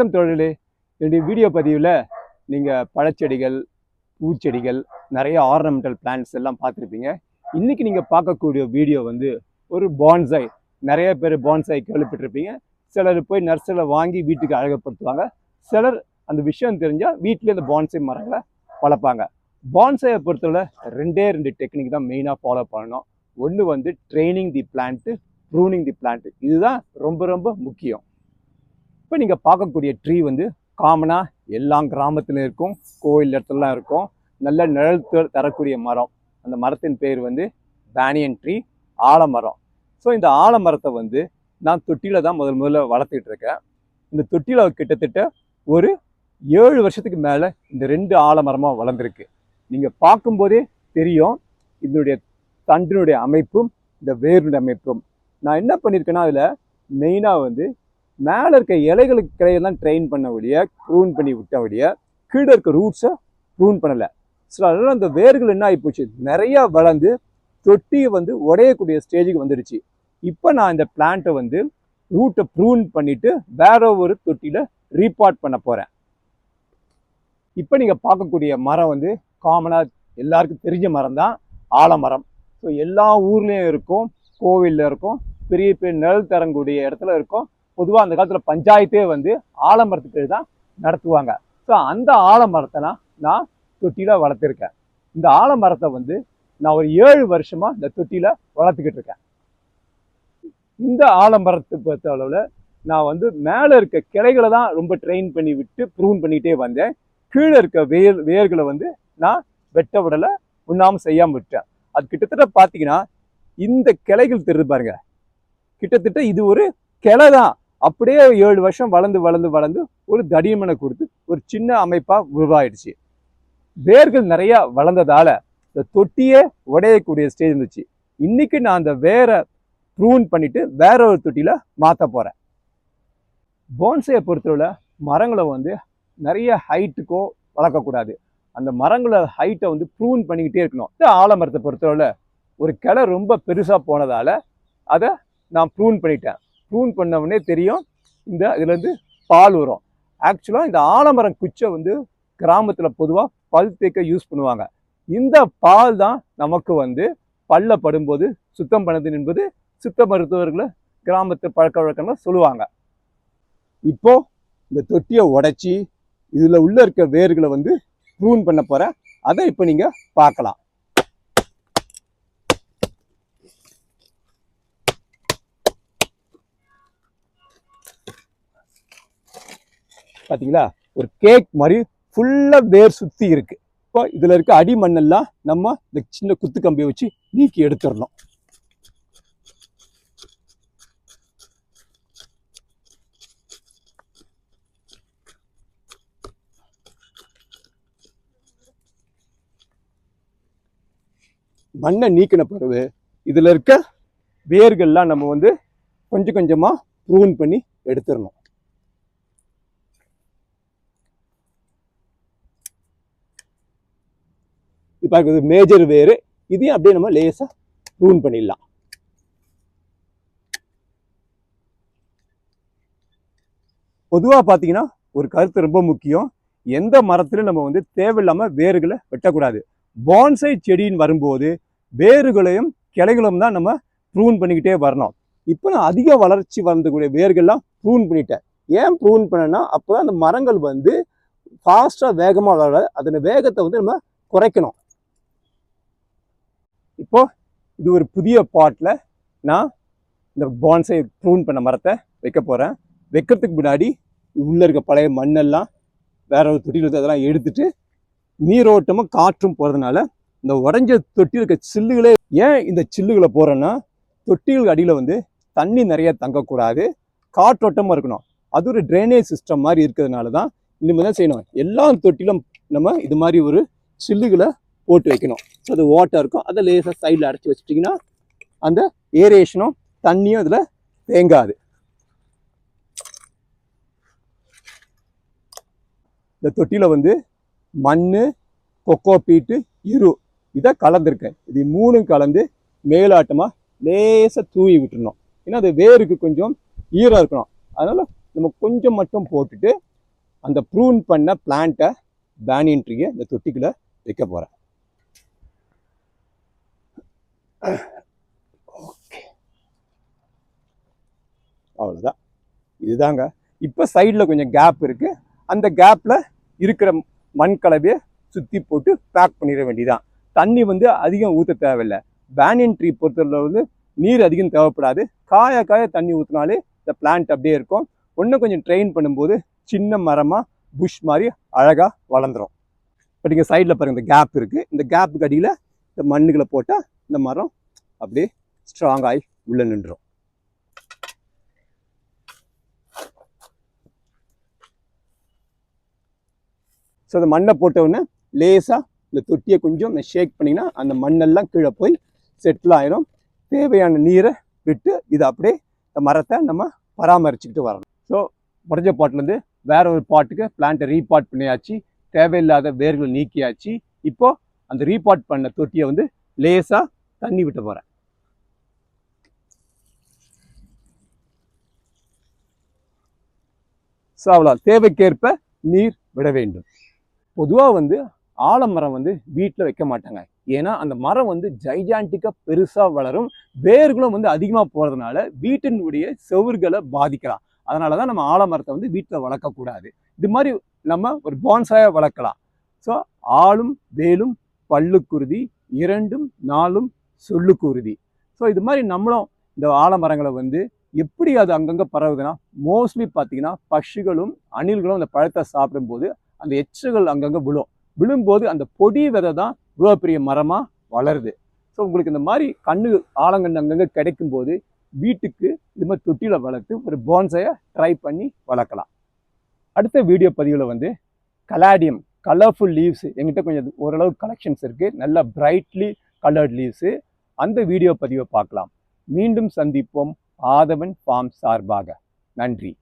வணக்கம் தொழிலே என்னுடைய வீடியோ பதிவில் நீங்கள் பழச்செடிகள் பூச்செடிகள் நிறைய ஆர்னமெண்டல் பிளான்ட்ஸ் எல்லாம் பார்த்துருப்பீங்க. இன்னைக்கு நீங்கள் பார்க்கக்கூடிய வீடியோ வந்து ஒரு பான்சாய் நிறைய பேர் பான்சாய் கேள்விப்பட்டிருப்பீங்க. சிலர் போய் நர்சரியில் வாங்கி வீட்டுக்கு அழகப்படுத்துவாங்க சிலர் அந்த விஷயம் தெரிஞ்சால் வீட்டிலே அந்த பான்சாய் மரங்களை வளர்ப்பாங்க. பான்சாயை பொறுத்தவரை ரெண்டே ரெண்டு டெக்னிக் தான் மெயினாக ஃபாலோ பண்ணணும். ஒன்று வந்து training the plant pruning the plant இதுதான் ரொம்ப ரொம்ப முக்கியம். இப்போ நீங்கள் பார்க்கக்கூடிய ட்ரீ வந்து காமனாக எல்லா கிராமத்துலையும் இருக்கும் கோயில் இடத்துலலாம் இருக்கும். நல்ல நிழல் தரக்கூடிய மரம். அந்த மரத்தின் பேர் வந்து பேனியன் ட்ரீ ஆலமரம். ஸோ இந்த ஆலமரத்தை வந்து நான் தொட்டியில் தான் முதல் முதல்ல வளர்த்துக்கிட்டு இருக்கேன். இந்த தொட்டியில் கிட்டத்தட்ட ஒரு ஏழு வருஷத்துக்கு மேலே இந்த ரெண்டு ஆலமரமாக வளர்ந்துருக்கு. நீங்கள் பார்க்கும்போதே தெரியும் இதனுடைய தண்டினுடைய அமைப்பும் இந்த வேருடைய அமைப்பும். நான் என்ன பண்ணியிருக்கேன்னா அதில் மெயினாக வந்து மேலே இருக்க இலைகளுக்கு கிளையெல்லாம் ட்ரெயின் பண்ண வழிய ப்ரூன் பண்ணி விட்ட வழிய கீழே இருக்க ரூட்ஸை ப்ரூன் பண்ணலை. ஸோ அதனால் அந்த வேர்கள் என்ன ஆகிப்போச்சு நிறையா வளர்ந்து தொட்டியை வந்து உடையக்கூடிய ஸ்டேஜுக்கு வந்துடுச்சு இப்போ நான் இந்த பிளான்ட்டை வந்து ரூட்டை ப்ரூன் பண்ணிவிட்டு வேற ஒரு தொட்டியில் ரீபார்ட் பண்ண போகிறேன் இப்போ நீங்கள் பார்க்கக்கூடிய மரம் வந்து காமனாக எல்லாருக்கும் தெரிஞ்ச மரம் தான் ஆலமரம். ஸோ எல்லா ஊர்லேயும் இருக்கும் கோவிலில் இருக்கும் பெரிய பெரிய நிழல் தரக்கூடிய இடத்துல இருக்கும். பொதுவாக அந்த காலத்தில் பஞ்சாயத்தே வந்து ஆலமரத்துக்கு தான் நடத்துவாங்க. ஸோ அந்த ஆலமரத்தை நான் நான் தொட்டியில் வளர்த்துருக்கேன். இந்த ஆலமரத்தை வந்து நான் ஒரு ஏழு வருஷமாக இந்த தொட்டியில் வளர்த்துக்கிட்டு இருக்கேன். இந்த ஆலமரத்தை பொறுத்த அளவில் நான் வந்து மேலே இருக்க கிளைகளை தான் ரொம்ப ட்ரெயின் பண்ணி விட்டு ப்ரூன் பண்ணிகிட்டே வந்தேன். கீழே இருக்க வேர் வேர்களை வந்து நான் வெட்ட விடலை உண்ணாமல் செய்யாமல் விட்டேன். அது கிட்டத்தட்ட பார்த்தீங்கன்னா இந்த கிளைகள் தெரியுது பாருங்க. கிட்டத்தட்ட இது ஒரு கிளை தான். அப்படியே ஏழு வருஷம் வளர்ந்து வளர்ந்து வளர்ந்து ஒரு தடிமனை கொடுத்து ஒரு சின்ன அமைப்பாக உருவாயிடுச்சு. வேர்கள் நிறையா வளர்ந்ததால இந்த தொட்டியே உடையக்கூடிய ஸ்டேஜ் இருந்துச்சு. இன்னைக்கு நான் அந்த வேரை ப்ரூன் பண்ணிட்டு வேற ஒரு தொட்டியில் மாற்ற போகிறேன் போன்சையை பொறுத்தவரை மரங்களை வந்து நிறைய ஹைட்டுக்கோ வளர்க்கக்கூடாது. அந்த மரங்களை ஹைட்டை வந்து ப்ரூன் பண்ணிக்கிட்டே இருக்கணும். இந்த ஆலமரத்தை பொறுத்தவரை ஒரு கிளை ரொம்ப பெருசாக போனதால அதை நான் ப்ரூன் பண்ணிட்டேன். ப்ரூன் பண்ணவொடனே தெரியும். இந்த இதுலேருந்து பால் வரும். ஆக்சுவலாக இந்த ஆலமரம் குச்சை வந்து கிராமத்தில் பொதுவாக பல் தேக்க யூஸ் பண்ணுவாங்க. இந்த பால் தான் நமக்கு வந்து பல்ல படும்போது சுத்தம் பண்ணது என்பது சித்த மருத்துவர்களை கிராமத்து பழக்க வழக்கம்னு சொல்லுவாங்க. இப்போது இந்த தொட்டியை உடைச்சி இதில் உள்ளே இருக்க வேர்களை வந்து ப்ரூன் பண்ண போகிறேன் அதை இப்போ நீங்கள் பார்க்கலாம். பார்த்தீங்களா ஒரு கேக் மாதிரி ஃபுல்லாக வேர் சுற்றி இருக்கு. இப்போ இதில் இருக்க அடி மண்ணெல்லாம் நம்ம இந்த சின்ன குத்து கம்பியை வச்சு நீக்கி எடுத்துடணும். மண்ணை நீக்கின பிறகு இதில் இருக்க வேர்கள்லாம் நம்ம வந்து கொஞ்சம் கொஞ்சமாக ப்ரூன் பண்ணி எடுத்துடணும். இப்போ இது மேஜர் வேறு. இதையும் அப்படியே நம்ம லேசாக ப்ரூன் பண்ணிடலாம். பொதுவாக பார்த்தீங்கன்னா ஒரு கருத்து ரொம்ப முக்கியம். எந்த மரத்திலும் நம்ம வந்து தேவையில்லாமல் வேர்களை வெட்டக்கூடாது. பான்சை செடின்னு வரும்போது வேர்களையும் கிளைகளும் தான் நம்ம ப்ரூன் பண்ணிக்கிட்டே வரணும். இப்போ நான் அதிக வளர்ச்சி வளர்ந்தக்கூடிய வேர்கள்லாம் ப்ரூன் பண்ணிட்டேன். ஏன் ப்ரூன் பண்ணேன்னா அப்போ அந்த மரங்கள் வந்து ஃபாஸ்ட்டாக வேகமாக வளர அதன் வேகத்தை வந்து நம்ம குறைக்கணும். இப்போது இது ஒரு புதிய பாட்டில் நான் இந்த பான்சை ப்ரூன் பண்ண மரத்தை வைக்க போகிறேன் வைக்கிறதுக்கு முன்னாடி உள்ளே இருக்க பழைய மண்ணெல்லாம் வேற ஒரு தொட்டியில் இருக்கு அதெல்லாம் எடுத்துட்டு நீரோட்டமும் காற்றும் போகிறதுனால இந்த உடஞ்ச தொட்டியில் இருக்க சில்லுகளே ஏன் இந்த சில்லுகளை போடுறேன்னா தொட்டிகளுக்கு அடியில் வந்து தண்ணி நிறைய தங்கக்கூடாது. காற்றோட்டமாக இருக்கணும். அது ஒரு ட்ரைனேஜ் சிஸ்டம் மாதிரி இருக்கிறதுனால தான் இனிமேல் தான் செய்யணும். எல்லா தொட்டிலும் நம்ம இது மாதிரி ஒரு சில்லுகளை போட்டு வைக்கணும். ஸோ அது ஓட்டை இருக்கும். அதை லேசாக சைடில் அடைச்சி வச்சிட்டிங்கன்னா அந்த ஏரேஷனும் தண்ணியும் அதில் தேங்காது. இந்த தொட்டியில் வந்து மண் கொக்கோ பீட்டு இரு இதை கலந்துருக்கேன். இது மூணும் கலந்து மேலாட்டமாக லேசாக தூவி விட்டுறணும். ஏன்னா அது வேருக்கு கொஞ்சம் ஈரம் இருக்கணும். அதனால் நம்ம கொஞ்சம் மட்டும் போட்டுட்டு அந்த ப்ரூன் பண்ண பிளான்ட்டை பேனியன் ட்ரீயை இந்த தொட்டிக்குள்ளே வைக்க போகிறேன் ஓகே அவ்வளோதான் இதுதாங்க. இப்போ சைடில் கொஞ்சம் கேப் இருக்குது அந்த கேப்பில் இருக்கிற மண் கலவையை சுற்றி போட்டு பேக் பண்ணிட வேண்டியதான் தண்ணி வந்து அதிகம் ஊற்ற தேவையில்லை. பேனியன் ட்ரீ பொறுத்தவரை வந்து நீர் அதிகம் தேவைப்படாது. காய காய தண்ணி ஊற்றினாலே இந்த பிளான்ட் அப்படியே இருக்கும். ஒன்று கொஞ்சம் ட்ரெயின் பண்ணும்போது சின்ன மரமாக புஷ் மாதிரி அழகாக வளர்ந்துரும். இப்போ நீங்கள் சைடில் பாருங்கள் இந்த கேப் இருக்குது இந்த கேப்புக்கு அடியில் இந்த மண்ணுகளை போட்டால் இந்த மரம் அப்படியே ஸ்ட்ராங் ஆகி உள்ளே நின்றுடும் ஸோ அந்த மண்ணை போட்ட உடனே லேசாக இந்த தொட்டியை கொஞ்சம் ஷேக் பண்ணிங்கன்னா அந்த மண்ணெல்லாம் கீழே போய் செட்டில் ஆயிரும். தேவையான நீரை விட்டு இதை அப்படியே இந்த மரத்தை நம்ம பராமரிச்சுக்கிட்டு வரணும். ஸோ முறைஞ்ச பாட்டிலேருந்து வேற ஒரு பாட்டுக்கு பிளான்ட்டை ரீபாட் பண்ணியாச்சு. தேவையில்லாத வேர்களை நீக்கியாச்சு. இப்போது அந்த ரீபாட் பண்ண தொட்டியை வந்து லேசாக தண்ணி விட்டு போகிறேன் ஸோ அவ்வளோ தேவைக்கேற்ப நீர் விட வேண்டும். பொதுவாக வந்து ஆலமரம் வந்து வீட்டில் வைக்க மாட்டாங்க. ஏன்னா அந்த மரம் வந்து ஜைஜாண்டிக்காக பெருசாக வளரும். வேர்களும் வந்து அதிகமாக போகிறதுனால வீட்டினுடைய செவுர்களை பாதிக்கலாம் அதனால தான் நம்ம ஆலமரத்தை வந்து வீட்டில் வளர்க்கக்கூடாது இது மாதிரி நம்ம ஒரு பான்சாயாக வளர்க்கலாம். ஸோ ஆளும் வேலும் பல்லுக்குருதி இரண்டும் சொல்லுக்கு உறுதி ஸோ இது மாதிரி நம்மளும் இந்த ஆலமரங்களை வந்து எப்படி அது அங்கங்கே பரவுதுன்னா மோஸ்ட்லி பார்த்தீங்கன்னா பட்சிகளும் அணில்களும் அந்த பழத்தை சாப்பிடும்போது அந்த எச்சங்கள் அங்கங்கே விழும். விழும்போது அந்த பொடி விதை தான் இவ்வளோ பெரிய மரமாக வளருது. ஸோ உங்களுக்கு இந்த மாதிரி கண்ணு ஆலங்கன்று அங்கங்கே கிடைக்கும் போது வீட்டுக்கு இது மாதிரி தொட்டியில் வளர்த்து ஒரு போன்சையை ட்ரை பண்ணி வளர்க்கலாம். அடுத்த வீடியோ பதிவில் வந்து கலாடியம் கலர்ஃபுல் லீவ்ஸு எங்கிட்ட கொஞ்சம் ஓரளவு கலெக்ஷன்ஸ் இருக்குது நல்லா பிரைட்லி கலர்ட் லீவ்ஸு அந்த வீடியோ பதிவை பார்க்கலாம். மீண்டும் சந்திப்போம். ஆதவன் ஃபார்ம் சார்பாக. நன்றி.